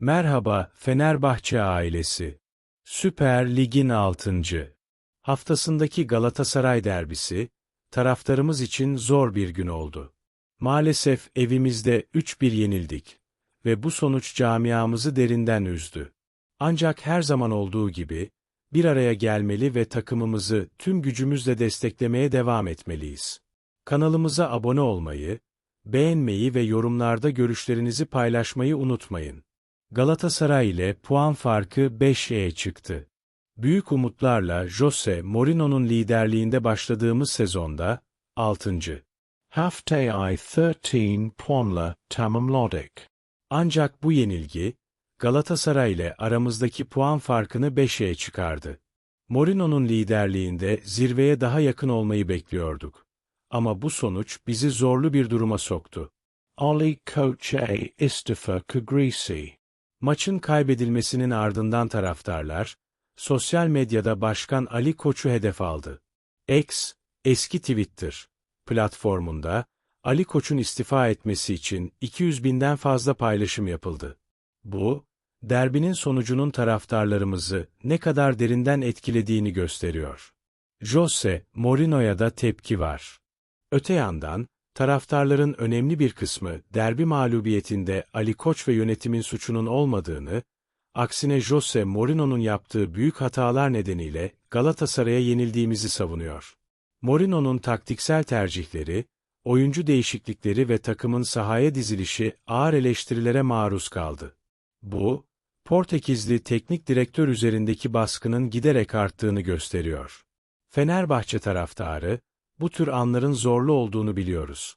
Merhaba Fenerbahçe ailesi. Süper Lig'in 6. haftasındaki Galatasaray derbisi, taraftarımız için zor bir gün oldu. Maalesef evimizde 3-1 yenildik ve bu sonuç camiamızı derinden üzdü. Ancak her zaman olduğu gibi, bir araya gelmeli ve takımımızı tüm gücümüzle desteklemeye devam etmeliyiz. Kanalımıza abone olmayı, beğenmeyi ve yorumlarda görüşlerinizi paylaşmayı unutmayın. Galatasaray ile puan farkı 5'e çıktı. Büyük umutlarla Jose Mourinho'nun liderliğinde başladığımız sezonda 6. Haftayı 13 puanla tamamladık. Ancak bu yenilgi, Galatasaray ile aramızdaki puan farkını 5'e çıkardı. Mourinho'nun liderliğinde zirveye daha yakın olmayı bekliyorduk. Ama bu sonuç bizi zorlu bir duruma soktu. Ali Koçe istifa Kugrisi. Maçın kaybedilmesinin ardından taraftarlar, sosyal medyada Başkan Ali Koç'u hedef aldı. X, eski Twitter, platformunda, Ali Koç'un istifa etmesi için 200 binden fazla paylaşım yapıldı. Bu, derbinin sonucunun taraftarlarımızı ne kadar derinden etkilediğini gösteriyor. Jose Mourinho'ya da tepki var. Öte yandan, taraftarların önemli bir kısmı derbi mağlubiyetinde Ali Koç ve yönetimin suçunun olmadığını, aksine Jose Mourinho'nun yaptığı büyük hatalar nedeniyle Galatasaray'a yenildiğimizi savunuyor. Mourinho'nun taktiksel tercihleri, oyuncu değişiklikleri ve takımın sahaya dizilişi ağır eleştirilere maruz kaldı. Bu, Portekizli teknik direktör üzerindeki baskının giderek arttığını gösteriyor. Fenerbahçe taraftarı, bu tür anların zorlu olduğunu biliyoruz.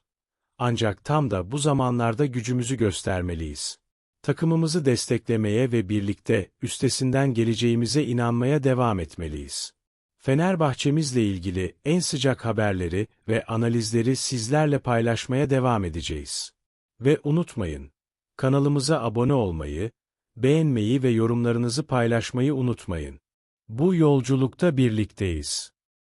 Ancak tam da bu zamanlarda gücümüzü göstermeliyiz. Takımımızı desteklemeye ve birlikte üstesinden geleceğimize inanmaya devam etmeliyiz. Fenerbahçemizle ilgili en sıcak haberleri ve analizleri sizlerle paylaşmaya devam edeceğiz. Ve unutmayın, kanalımıza abone olmayı, beğenmeyi ve yorumlarınızı paylaşmayı unutmayın. Bu yolculukta birlikteyiz.